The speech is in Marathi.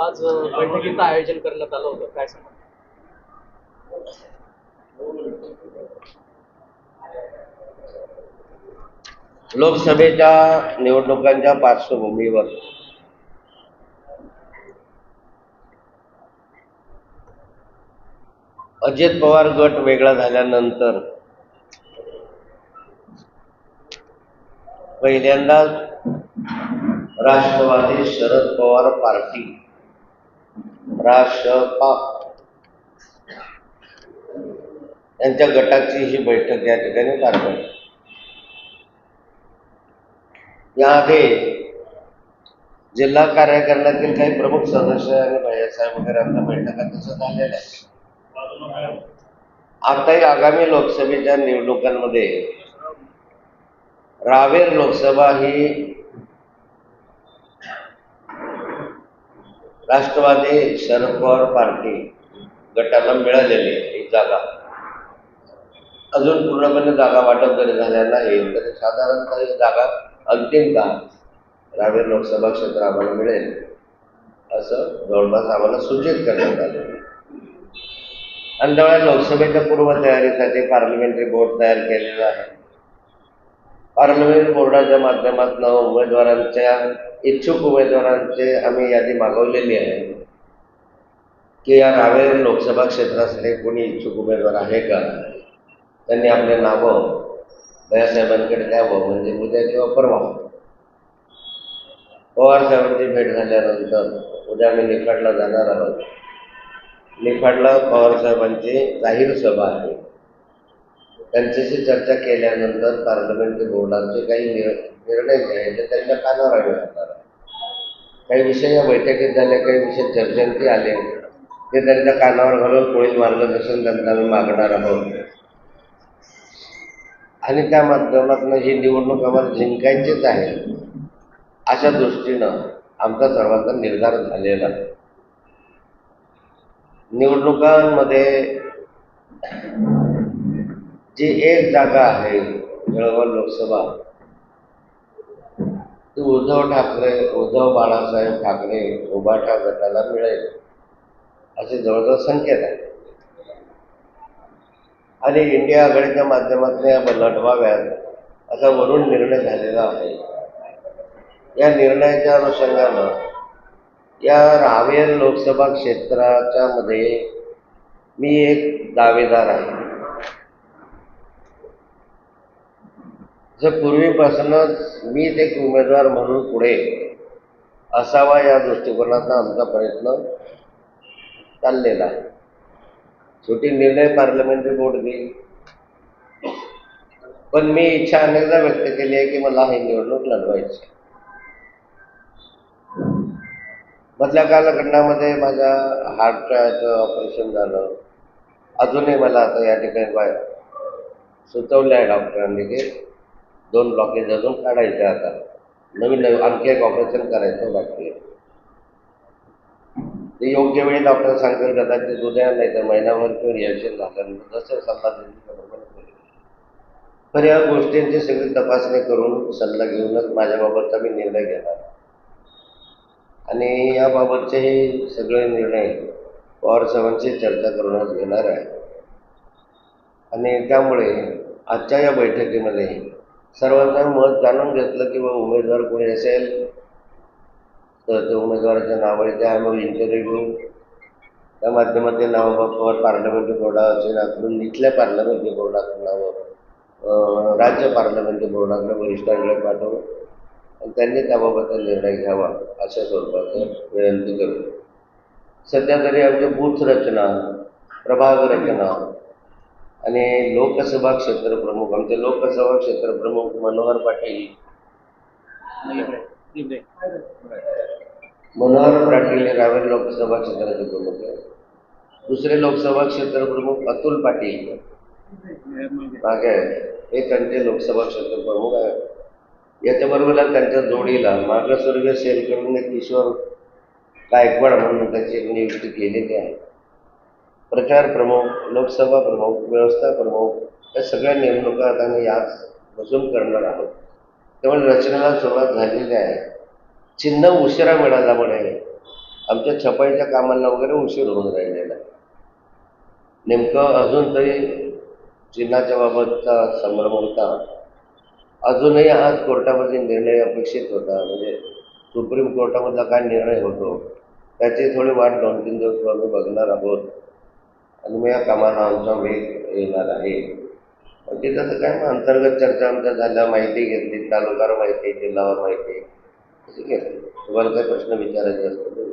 आज बैठकीचं आयोजन करण्यात आलं होतं. काय सांगा लोकसभेच्या निवडणुकांच्या पार्श्वभूमीवर. अजित पवार गट वेगळा झाल्यानंतर पहिल्यांदा राष्ट्रवादी शरद पवार पार्टी राष्ट्रपा यांच्या गटाची ही बैठक या ठिकाणी पार पडली. याआधी जिल्हा कार्यकारणातील काही प्रमुख सदस्य आणि भैयासाहेब वगैरे बैठका दिसत आलेल्या आताही आगामी लोकसभेच्या निवडणुकांमध्ये रावेर लोकसभा ही राष्ट्रवादी शरद पवार पार्टी गटाला मिळालेली आहे ही जागा. अजून पूर्णपणे जागा वाटप जरी झाल्या नाही तरी साधारणतः ही जागा अंतिमतः रावेर लोकसभा क्षेत्र आम्हाला मिळेल असं जवळपास आम्हाला सूचित करण्यात आलं आणि त्यामुळे लोकसभेच्या पूर्वतयारीसाठी पार्लमेंटरी बोर्ड तयार केलेला आहे. पार्लमेंट बोर्डाच्या माध्यमातून उमेदवारांच्या इच्छुक उमेदवारांचे आम्ही यादी मागवलेली आहे. की या रावेर लोकसभा क्षेत्रासाठी कोणी इच्छुक उमेदवार आहे का? त्यांनी आपले नावं भैयासाहेबांकडे द्यावं, म्हणजे उद्या किंवा परवा. पवार साहेबांची भेट झाल्यानंतर उद्या आम्ही निफाडला जाणार आहोत. निफाडला पवार साहेबांची जाहीर सभा आहे. त्यांच्याशी चर्चा केल्यानंतर पार्लमेंटरी बोर्डाचे काही निर निर्णय घ्यायचे, त्यांच्या कानावर घालणार आहे काही विषय या बैठकीत झाले काही विषय चर्चेंती आले. ते त्यांच्या कानावर घालून पुढील मार्गदर्शन त्यांना आम्ही मागणार आहोत. आणि त्या माध्यमातून ही निवडणूक आम्हाला जिंकायचीच आहे अशा दृष्टीनं आमचा सर्वांचा निर्धार झालेला. निवडणुकांमध्ये जी एक जागा आहे जळगाव लोकसभा ती उद्धव ठाकरे उद्धव बाळासाहेब ठाकरे उभाठा गटाला मिळेल. असे जवळजवळ संकेत आहे आणि इंडिया आघाडीच्या माध्यमातून या लढवाव्यात असा वरून निर्णय झालेला आहे. या निर्णयाच्या अनुषंगानं या रावेर लोकसभा क्षेत्राच्या मध्ये मी एक दावेदार आहे. जर पूर्वीपासूनच मीच एक उमेदवार म्हणून पुढे असावा या दृष्टिकोनाचा आमचा प्रयत्न चाललेला आहे. छोटी निर्णय पार्लमेंटरी बोर्ड घेईल. पण मी इच्छा अनेकदा व्यक्त केली आहे की मला ही निवडणूक लढवायची मधल्या कालखंडामध्ये माझ्या हार्टच्या याचं ऑपरेशन झालं. अजूनही मला आता या ठिकाणी सुचवलं आहे डॉक्टरांनी की दोन ब्लॉकेज अजून काढायचे आता. नवीन नवीन आणखी एक ऑपरेशन करायचं बाकी आहे. ते योग्य वेळी डॉक्टर सांगतील कदाचित उद्या नाही तर महिनाभर किंवा रिॲक्शन झाल्यानंतर जसं सल्ला देईल त्याप्रमाणे करेल. तर या गोष्टींची सगळी तपासणी करून सल्ला घेऊनच माझ्याबाबतचा मी निर्णय घेणार. आणि याबाबतचे सगळे निर्णय पवार साहेबांशी चर्चा करूनच घेणार आहे. आणि त्यामुळे आजच्या या बैठकीमध्ये सर्वांचं मत जाणून घेतलं किंवा उमेदवार कोणी असेल तर त्या उमेदवाराच्या त्या मग इंटरव्ह्यू त्या माध्यमातून नावाबाबत पार्लमेंटरी बोर्डाकडून इथल्या पार्लमेंटरी बोर्डाकडून नावं राज्य पार्लमेंटरी बोर्डाकडे वरिष्ठांकडे पाठवू आणि त्यांनी त्याबाबतचा निर्णय घ्यावा अशा स्वरूपाचं विनंती करू. सध्या तरी आमची बूथ रचना प्रभाग रचना आणि लोकसभा क्षेत्र प्रमुख आमचे लोकसभा क्षेत्र प्रमुख मनोहर पाटील. मनोहर पाटील हे रावेर लोकसभा क्षेत्राचे प्रमुख आहे दुसरे लोकसभा क्षेत्र प्रमुख अतुल पाटील. मागे हे त्यांचे लोकसभा क्षेत्र प्रमुख आहे याच्याबरोबर त्यांच्या जोडीला मागासवर्गीय सेल करून किशोर गायकवाड म्हणून त्याची नियुक्ती केलेली आहे. प्रचार प्रमुख लोकसभा प्रमुख व्यवस्था प्रमुख या सगळ्या नेमणुका आता आम्ही याच बसून करणार आहोत त्यामुळे रचनेला सुरुवात झालेली आहे. चिन्ह उशिरा मिळाल्यामुळे आमच्या छपाईच्या कामांना वगैरे उशीर होऊन राहिलेला आहे. नेमकं अजून तरी चिन्हाच्या बाबतचा संभ्रम होता. अजूनही आज कोर्टामध्ये निर्णय अपेक्षित होता. म्हणजे सुप्रीम कोर्टामधला काय निर्णय होतो त्याची थोडी वाट दोन तीन दिवस आम्ही बघणार आहोत. आणि मग या वेग येणार आहे. म्हणजे तसं काय मग अंतर्गत चर्चा आमच्या झाल्या माहिती घेतली तालुक्यावर माहिती जिल्ह्यावर माहिती. असं घेतली तुम्हाला काही प्रश्न विचारायचे असतील